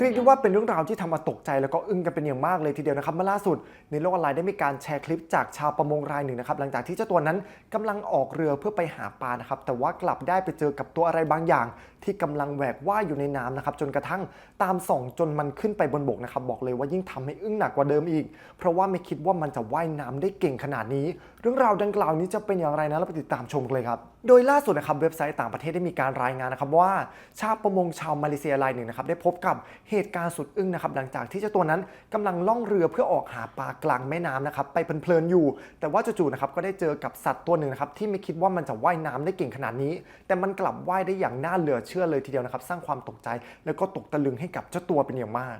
เรียกได้ว่าเป็นเรื่องราวที่ทำมาตกใจแล้วก็อึ้งกันเป็นอย่างมากเลยทีเดียวนะครับเมื่อล่าสุด ในโลกออนไลน์ได้มีการแชร์คลิปจากชาวประมงรายหนึ่งนะครับหลังจากที่เจ้าตัวนั้นกำลังออกเรือเพื่อไปหาปลานะครับแต่ว่ากลับได้ไปเจอกับตัวอะไรบางอย่าง ที่กำลังแหวกว่ายอยู่ในน้ำนะครับจนกระทั่งตามส่องจนมันขึ้นไปบนบกนะครับบอกเลยว่ายิ่งทำให้อึ้งหนักกว่าเดิมอีก เพราะว่าไม่คิดว่ามันจะว่ายน้ำได้เก่งขนาดนี้ เรื่องราวดังกล่าวนี้จะเป็นอย่างไรนะเราไปติดตามชมกันเลยครับโดยล่าสุดนะครับเว็บไซต์ต่างประเทศได้มีการรายงานนะครับว่าชาวประมงชาวมาเลเซียรายหนึ่งนะครับได้พบกับเหตุการณ์สุดอึ้งนะครับหลังจากที่เจ้าตัวนั้นกำลังล่องเรือเพื่อออกหาปลากลางแม่น้ำนะครับไปเพลินๆอยู่ แต่ว่าจู่ๆนะครับก็ได้เจอกับสัตว์ตัวหนึ่งนะครับที่ไม่คิดว่ามันจะว่ายน้ำได้เก่งขนาดนี้ แต่มันกลับว่ายได้อย่างน่าเหลือเชื่อเลยทีเดียวนะครับสร้างความตกใจ แล้วก็ตกตะลึงให้กับเจ้าตัวเป็นอย่างมาก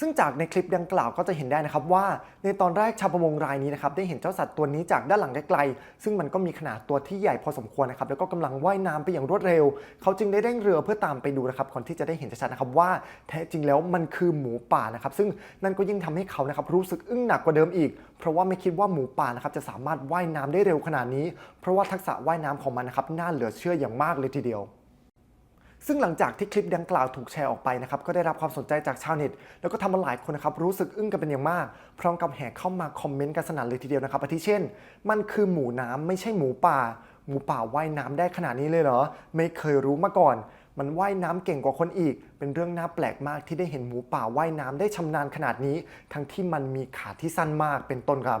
ซึ่งจากในคลิปดังกล่าวก็จะเห็นได้นะครับว่า ในตอนแรกชาวประมงรายนี้นะครับได้เห็นเจ้าสัตว์ตัวนี้จากด้านหลังไกลๆซึ่งมันก็มีขนาดตัวที่ใหญ่พอสมควรนะครับแล้วก็กำลังว่ายน้ำไปอย่างรวดเร็ว เขาจึงได้เร่งเรือเพื่อตามไปดูนะครับก่อนที่จะได้เห็นชัดๆนะครับว่าแท้จริงแล้วมันคือหมูป่านะครับซึ่งนั่นก็ยิ่งทำให้เขานะครับรู้สึกอึ้งหนักกว่าเดิมอีก เพราะว่าไม่คิดว่าหมูป่านะครับจะสามารถว่ายน้ำได้เร็วขนาดนี้ เพราะว่าทักษะว่ายน้ำของมันนะครับน่าเหลือเชื่ออย่างมากเลยทีเดียว ซึ่งหลังจากที่คลิปดังกล่าวถูกแชร์ออกไปนะครับก็ได้รับความสนใจจากชาวเน็ต แล้วก็ทำให้หลายคนนะครับรู้สึกอึ้งกันเป็นอย่างมาก พร้อมกับแห่เข้ามาคอมเมนต์กันสนั่นเลยทีเดียวนะครับอาทิเช่น มันคือหมูน้ำไม่ใช่หมูป่า หมูป่าว่ายน้ำได้ขนาดนี้เลยเหรอ ไม่เคยรู้มาก่อน มันว่ายน้ำเก่งกว่าคนอีก เป็นเรื่องน่าแปลกมากที่ได้เห็นหมูป่าว่ายน้ำได้ชำนาญขนาดนี้ ทั้งที่มันมีขาที่สั้นมากเป็นต้นครับ